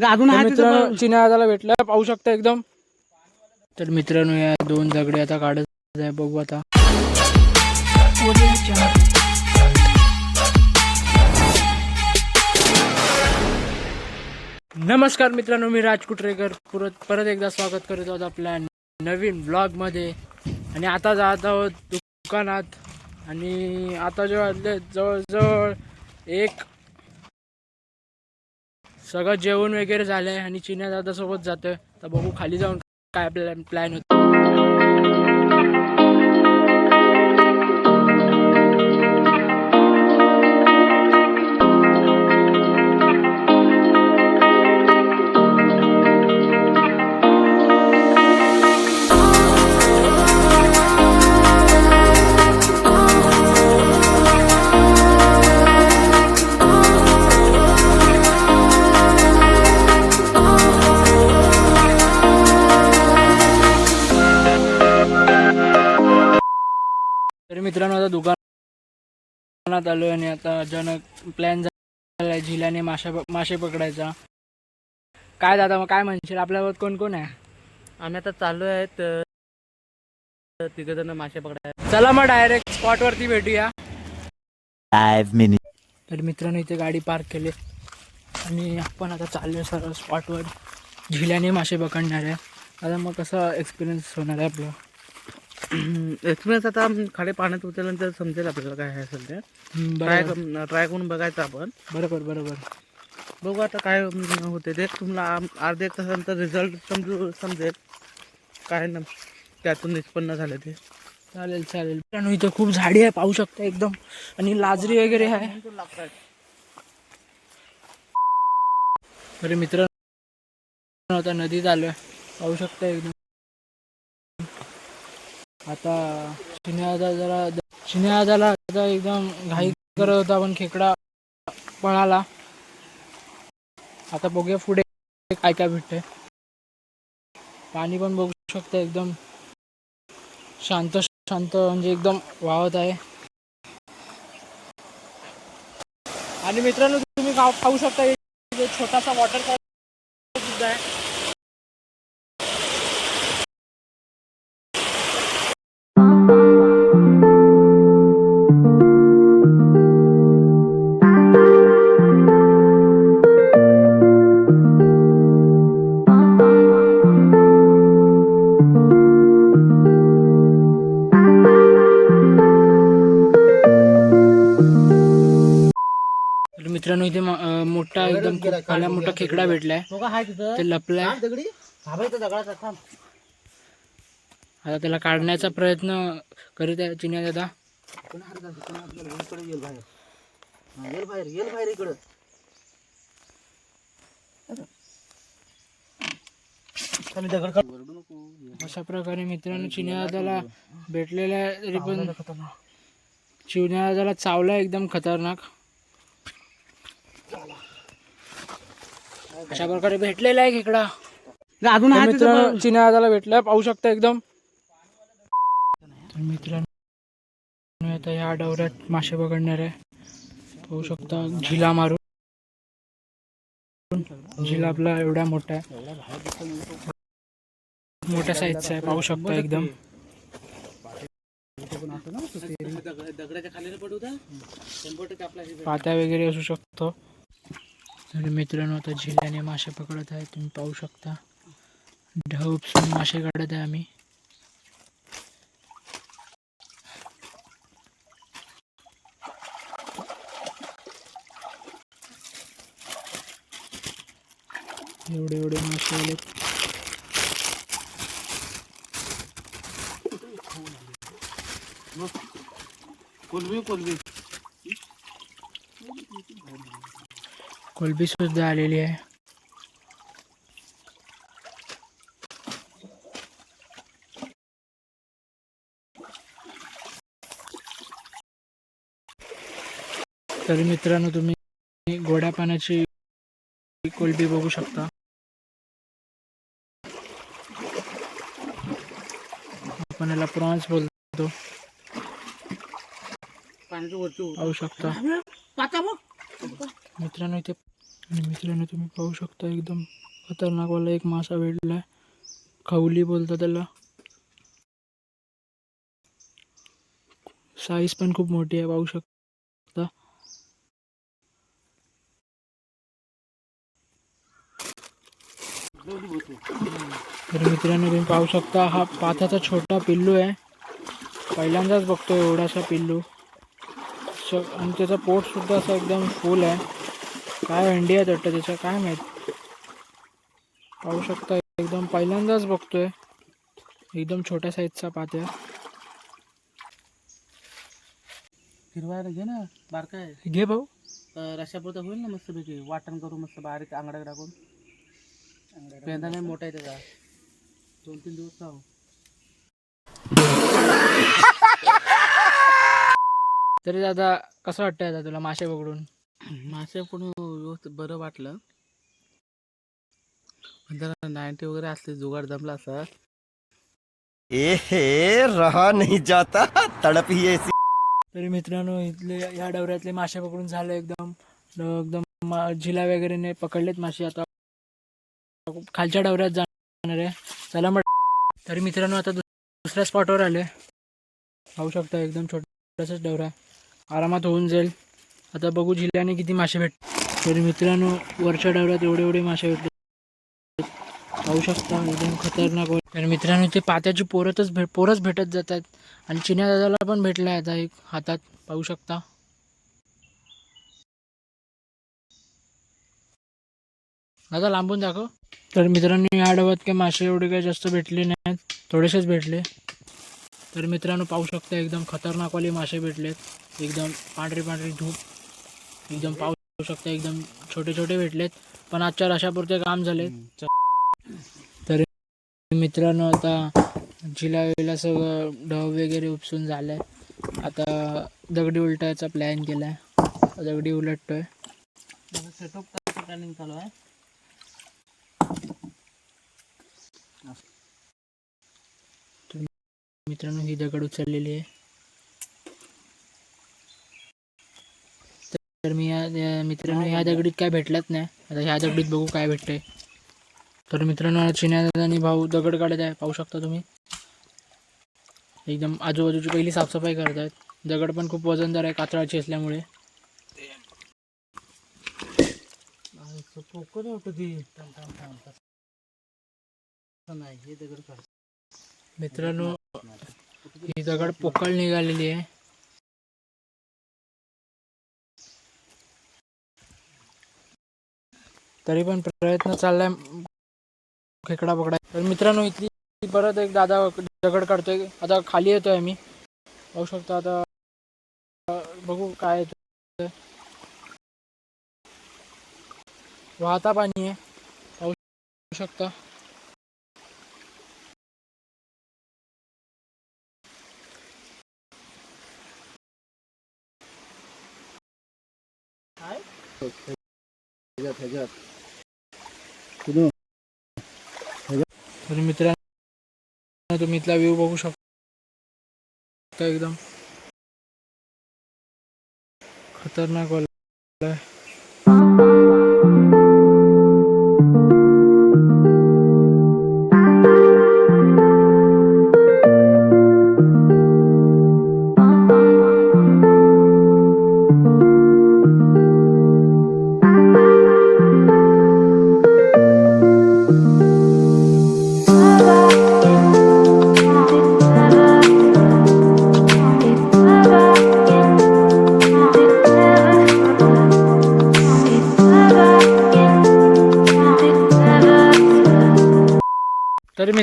अजून तर मित्रांनो चिन्या आजाला भेटला. पाहू शकता एकदम. तर मित्रांनो या दोन दगडे आता काढत आहे. बघू आता. नमस्कार मित्रांनो मी राज कुटरेकर. परत परत एकदा स्वागत करत आहोत आपल्या नवीन ब्लॉगमध्ये आणि आता जात आहोत दुकानात. आणि आता जे वाजले जवळजवळ एक सगळं जेवण वगैरे झालं आहे आणि चिन्या दादासोबत जातोय. तर बघू खाली जाऊन काय प्लॅन प्लॅन होतो. दुकानात आलोय आणि आता अचानक प्लॅन झालाय झिल्याने माशा मासे पकडायचा. काय दादा मग काय म्हणशील? आपल्यावर कोण कोण आहे? आम्ही आता चालू आहेत तिघ जण मासे पकडायला. चला मग डायरेक्ट स्पॉट वरती भेटूया. Five minutes. तर मित्रांनो इथे गाडी पार्क केली. आणि आपण आता चाललोय सरळ स्पॉटवर झिल्याने मासे पकडणार आहे. आता मग कसा एक्सपिरियन्स होणार आहे आपला? एक्सपिरियन्स आता खाडे पाण्यात उतरल्यानंतर समजेल आपल्याला काय आहे असेल ते ट्राय ट्राय करून बघायचं आपण. बरोबर बरोबर. बघू आता काय होते. ते तुम्हाला अर्धे एक तासानंतर रिझल्ट समजू समजेल. काय न त्यातून निष्पन्न झालं ते. चालेल चालेल. मित्रांनो इथे खूप झाडी आहे पाहू शकता एकदम. आणि लाजरी वगैरे आहे. अरे मित्रांनो आता नदीत आलोय. पाहू शकता एकदम. आता चिन्यादा जरा चिन्यादाला आता एकदम घाई करत होता पण खेकडा पळाला. आता बघूया पुढे काय काय भेटतंय. पाणी पण बघू शकता एकदम. शांत शांत म्हणजे एकदम वाहत आहे. आणि मित्रांनो तुम्ही पाहू शकता छोटासा वॉटरफॉल सुद्धा आहे. मित्रांनो इथे मोठा एकदम भला मोठा खेकडा भेटलाय. ते लपलाय. आता त्याला काढण्याचा प्रयत्न करीत आहे चिन्या दादा. अशा प्रकारे मित्रांनो चिन्या दादाला भेटलेला आहे तरी पण चिन्या दादाला चावला एकदम खतरनाक. अशा प्रकारे भेटलेला आहे खेकडा. अजून तर मित्रांनो चिन्या दादाला भेटलाय पाहू शकता एकदम. तर मित्रांनो आता ह्या डवऱ्यात मासे पकडणार आहे. पाहू शकता झिला मारून. झिला आपला एवढा मोठा आहे. मोठ्या साईजचा आहे. पाहू शकता एकदम. पात्या वगैरे असू शकतो. मित्रांनो आता झिल्याने मासे पकडत आहे. तुम्ही पाहू शकता. ढग उपसून मासे काढत आहे आम्ही. एवढे एवढे मासे आले कोलबी कोलबी. कोलबी सुद्धा आलेली आहे. तर मित्रांनो तुम्ही गोड्या पाण्याची कोलबी बघू शकता. आपण याला प्रॉन्स बोलतो. पाहू शकता. मित्रांनो इथे आणि मित्रांनो तुम्ही पाहू शकता एकदम खतरनाकवाला एक मासा भेटलाय. खवली बोलतात त्याला. साईज पण खूप मोठी आहे पाहू शकता. तर मित्रांनो तुम्ही पाहू शकता हा पाथाचा छोटा पिल्लू आहे. पहिल्यांदाच बघतो एवढासा पिल्लू. श आणि त्याचा पोट सुद्धा असं एकदम फुल आहे. काय अंडी आहेत वाटतं त्याच्या? काय माहीत? पाहू शकता एकदम पहिल्यांदाच बघतोय. एकदम छोट्या साईजचा पात्या. हिरवा घे ना बारका आहे. घे भाऊ. रशापुरता होईल ना मस्त पैकी? वाटण करू मस्त बारीक आंगडा टाकून. पेंदा नाही मोठा आहे त्याचा. दोन तीन दिवस खाऊ तरी दादा कसं वाटतंय आता तुला मासे पकडून? मासे पण व्यवस्थित बरं वाटलं. जरा नाईन्टी वगैरे असले जुगाड जमला असा. एहे रहा नहीं जाता. तड़प ही ऐसी. तरी मित्रांनो इथले या डवऱ्यातले मासे पकडून झाले एकदम एकदम झिला वगैरे ने पकडलेत मासे. आता खालच्या डवऱ्यात जाणार आहे. चला मग. तरी मित्रांनो आता दुस- दुसऱ्या स्पॉटवर आले पाहू शकता एकदम छोटासाच डवरा. आरामात होऊन जाईल. आता बघू जिल्ह्याने किती मासे भेट तर मित्रांनो वरच्या डवऱ्यात एवढे एवढे मासे भेटले पाहू शकता एकदम खतरनाक तर मित्रांनो ते पात्याची पोरतच भेट पोरच भेटत जातात. आणि चिन्या दादाला पण भेटला आता एक हातात. पाहू शकता. दादा लांबून दाखव. तर मित्रांनो या डब्यात काही मासे एवढे काही जास्त भेटले नाहीत. थोडेसेच भेटले. तर मित्रांनो पाहू शकता एकदम खतरनाकवाले मासे भेटलेत. एकदम पांढरी पांढरी धूप. एकदम पाऊस शकता. एकदम छोटे छोटे भेटलेत. पण आजच्या रशापुरते काम झालेत तर मित्रांनो आता जिला वेळेला सगळं ढव वगैरे उपसून झालंय. आता दगडी उलटायचा प्लॅन केलाय. दगडी उलटतोय. सेटअप प्लॅनिंग चालू आहे. मित्रांनो ही दगड उचललेली आहे. तर मी या मित्रांनो ह्या दगडीत काय भेटलंच नाही. आता ह्या दगडीत बघू काय भेटतंय. तर मित्रांनो चिन्या आणि भाऊ दगड काढत आहे. पाहू शकता तुम्ही. एकदम आजूबाजूची पहिली साफसफाई करत आहेत. दगड पण खूप वजनदार आहे कातळाची असल्यामुळे. मित्रांनो ही दगड पोकळ निघालेली आहे. तरी पण प्रयत्न चाललाय. खेकडा पकडाय. तर मित्रांनो इथली परत एक दादा दगड काढतोय. आता खाली येतोय आम्ही. पाहू शकता आता बघू काय येतंय. वाहता पाणी आहे. पाहू शकता. तर मित्रांनो तुम्ही इथला व्ह्यू बघू शकता एकदम. खतरनाक वाला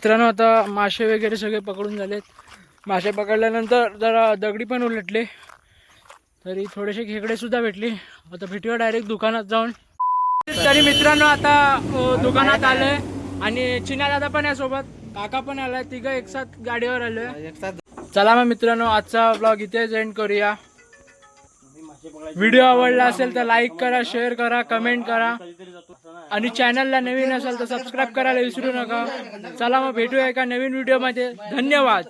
मित्रांनो आता मासे वगैरे सगळे पकडून झालेत. मासे पकडल्यानंतर जरा दगडी पण उलटले. तरी थोडेसे खेकडे सुद्धा भेटले. आता भेटूया डायरेक्ट दुकानात जाऊन. तरी मित्रांनो आता दुकानात आलोय. आणि चिन्या दादा पण आहे सोबत. काका पण आलाय. तिघं एकसाथ गाडीवर आलोय. एकसाथ. चला मग मित्रांनो आजचा ब्लॉग इथे एंड करूया. व्हिडिओ आवडला असेल तर लाईक करा शेअर करा कमेंट करा. आणि चॅनलला नवीन असेल तर सबस्क्राईब करायला विसरू नका. चला मग भेटूया एका नवीन व्हिडिओमध्ये धन्यवाद.